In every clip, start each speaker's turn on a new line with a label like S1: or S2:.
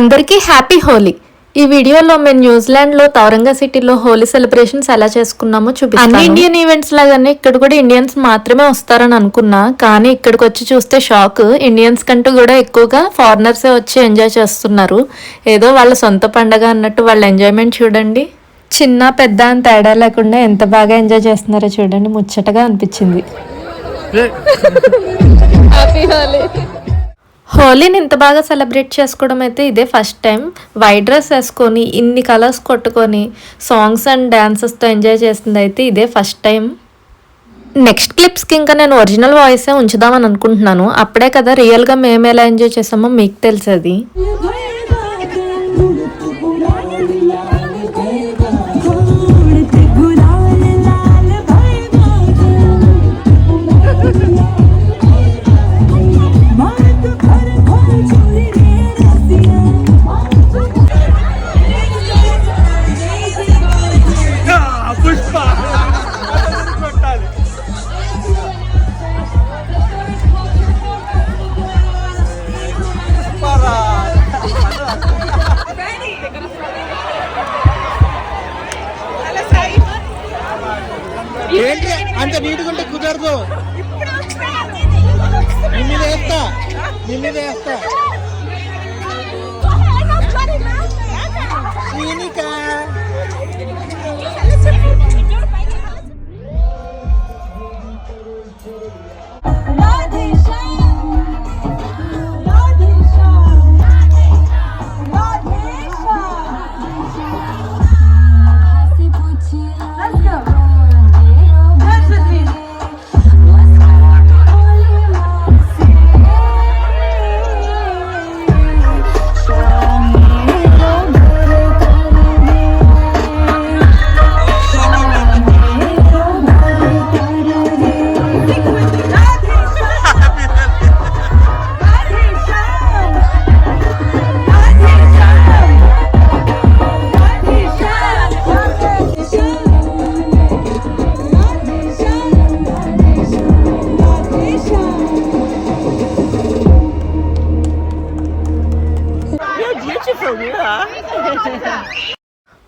S1: అందరికీ హ్యాపీ హోలీ. ఈ వీడియోలో మేము న్యూజిలాండ్లో తౌరంగా సిటీలో హోలీ సెలబ్రేషన్స్ ఎలా చేసుకున్నామో చూపిస్తాను. అన్ని ఇండియన్ ఈవెంట్స్ లాగానే ఇక్కడ కూడా ఇండియన్స్ మాత్రమే వస్తారని అనుకున్నా. కానీ ఇక్కడికి వచ్చి చూస్తే షాక్. ఇండియన్స్ కంటూ కూడా ఎక్కువగా ఫారినర్స్ వచ్చి ఎంజాయ్ చేస్తున్నారు. ఏదో వాళ్ళ సొంత పండగ అన్నట్టు వాళ్ళ ఎంజాయ్మెంట్ చూడండి. చిన్న పెద్ద అని తేడా లేకుండా ఎంత బాగా ఎంజాయ్ చేస్తున్నారో చూడండి. ముచ్చటగా అనిపించింది. హోలీని ఇంత బాగా సెలబ్రేట్ చేసుకోవడం అయితే ఇదే ఫస్ట్ టైం. వైట్ డ్రెస్ వేసుకొని ఇన్ని కలర్స్ కొట్టుకొని సాంగ్స్ అండ్ డ్యాన్సెస్తో ఎంజాయ్ చేసింది అయితే ఇదే ఫస్ట్ టైం. నెక్స్ట్ క్లిప్స్కి ఇంకా నేను ఒరిజినల్ వాయిసే ఉంచుదామని అనుకుంటున్నాను. అప్పుడే కదా రియల్గా మేము ఎలా ఎంజాయ్ చేసామో మీకు తెలిసేది.
S2: ఏంటి? అంత నీటుకుంటే కుదరదు. నీ మీద వేస్తా. నీ మీద వేస్తా.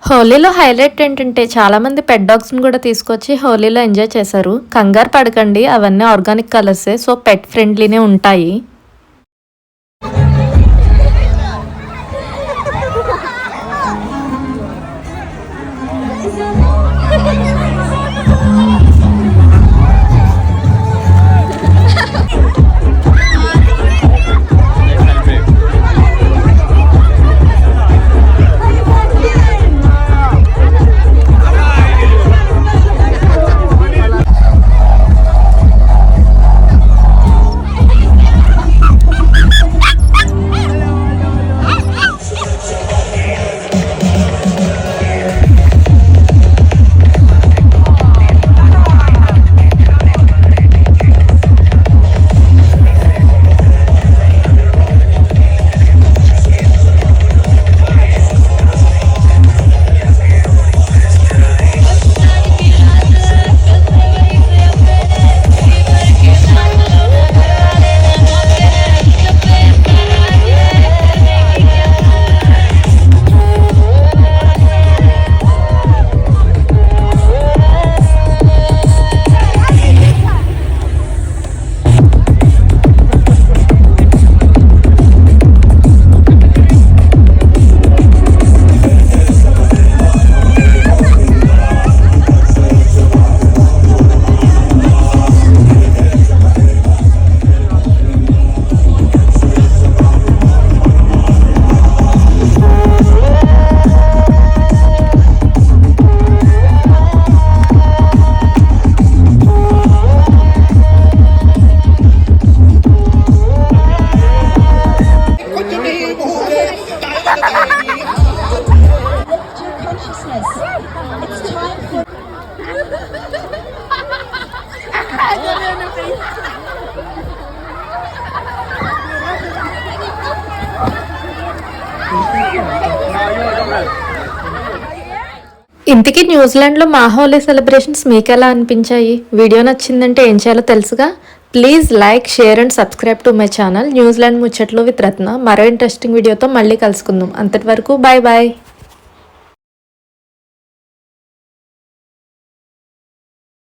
S1: హోలీలో హైలైట్ ఏంటంటే చాలామంది పెట్ డాగ్స్ని కూడా తీసుకొచ్చి హోలీలో ఎంజాయ్ చేశారు. కంగారు పడకండి అవన్నీ ఆర్గానిక్ కలర్సే సో పెట్ ఫ్రెండ్లీనే ఉంటాయి. Lift your consciousness. It's time for. Thank you. ఇంతకీ న్యూజిలాండ్లో మా హోలీ సెలబ్రేషన్స్ మీకు ఎలా అనిపించాయి? వీడియో నచ్చిందంటే ఏం చేయాలో తెలుసుగా? Please like share and subscribe to my channel New Zealand ముచ్చట్లు విత్ రత్న. మరో ఇంట్రెస్టింగ్ వీడియోతో మళ్ళీ కలుసుకుందాం. అంతటి వరకు బాయ్ బాయ్